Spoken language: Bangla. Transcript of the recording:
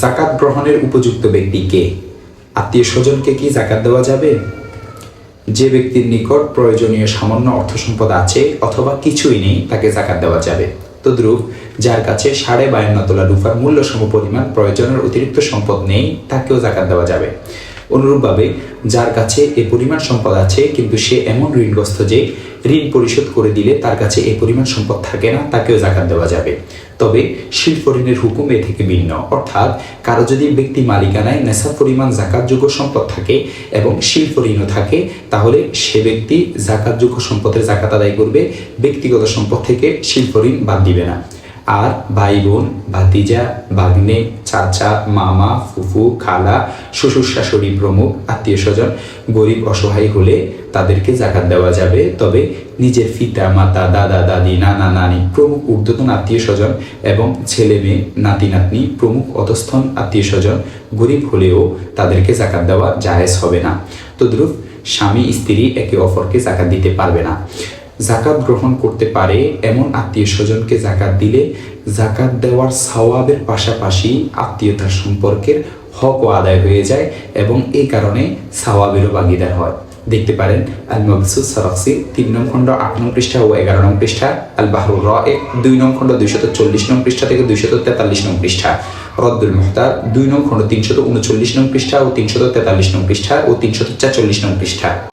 জাকাত গ্রহণের উপযুক্ত ব্যক্তি কে? আত্মীয় স্বজনকে কি জাকাত দেওয়া যাবে? যে ব্যক্তির নিকট প্রয়োজনীয় সামান্য অর্থ সম্পদ আছে অথবা কিছুই নেই, তাকে জাকাত দেওয়া যাবে। তদ্রুপ, যার কাছে সাড়ে বায়ান্ন তোলা রুফার মূল্য সম পরিমাণ প্রয়োজনের অতিরিক্ত সম্পদ নেই, তাকেও জাকাত দেওয়া যাবে। অনুরূপভাবে যার কাছে এ পরিমাণ সম্পদ আছে, কিন্তু সে এমন ঋণগ্রস্ত যে ঋণ পরিশোধ করে দিলে তার কাছে এই পরিমাণ সম্পদ থাকে না, তাকেও জাকাত দেওয়া যাবে। তবে শিল্প ঋণের হুকুম এ থেকে ভিন্ন। অর্থাৎ কারও যদি ব্যক্তি মালিকানায় নেশা পরিমাণ জাকাতযোগ্য সম্পদ থাকে এবং শিল্প ঋণও থাকে, তাহলে সে ব্যক্তি জাকাতযোগ্য সম্পদের জাকাত আদায় করবে, ব্যক্তিগত সম্পদ থেকে শিল্প ঋণ বাদ দিবে না। আর ভাই বোন, ভাতিজা, ভাগ্নে, চাচা, মামা, ফুফু, খালা, শ্বশুর শাশুড়ি প্রমুখ, আত্মীয় স্বজন গরিব অসহায় হলে তাদেরকে জাকাত দেওয়া যাবে। তবে নিজের পিতা, মাতা, দাদা, দাদি, নানা, নানি প্রমুখ ঊর্ধ্বতন আত্মীয় স্বজন এবং ছেলে মেয়ে, নাতি, নাতনি প্রমুখ অধস্থন আত্মীয় স্বজন গরিব হলেও তাদেরকে জাকাত দেওয়া জায়েজ হবে না। তদ্রুপ স্বামী, স্ত্রী একে অপরকে জাকাত দিতে পারবে না। জাকাত গ্রহণ করতে পারে এমন আত্মীয় স্বজনকে জাকাত দিলে জাকাত দেওয়ার সওয়াবের পাশাপাশি আত্মীয়তার সম্পর্কের হকও আদায় হয়ে যায় এবং এই কারণে সওয়াবেরও ভাগিদার হয়। দেখতে পারেন আল মবসুদ সারাফসি তিন নং খণ্ড আট নং পৃষ্ঠা ও এগারো নং পৃষ্ঠা আল বাহরুর র এক দুই নং খণ্ড দুইশত চল্লিশ নং পৃষ্ঠা থেকে দুইশত তেতাল্লিশ নং পৃষ্ঠা, রদ্দুল মুহতার দুই নং খণ্ড তিনশত উনচল্লিশ নং পৃষ্ঠা ও তিনশত তেতাল্লিশ নং পৃষ্ঠা ও তিনশত চারচল্লিশ নং পৃষ্ঠা।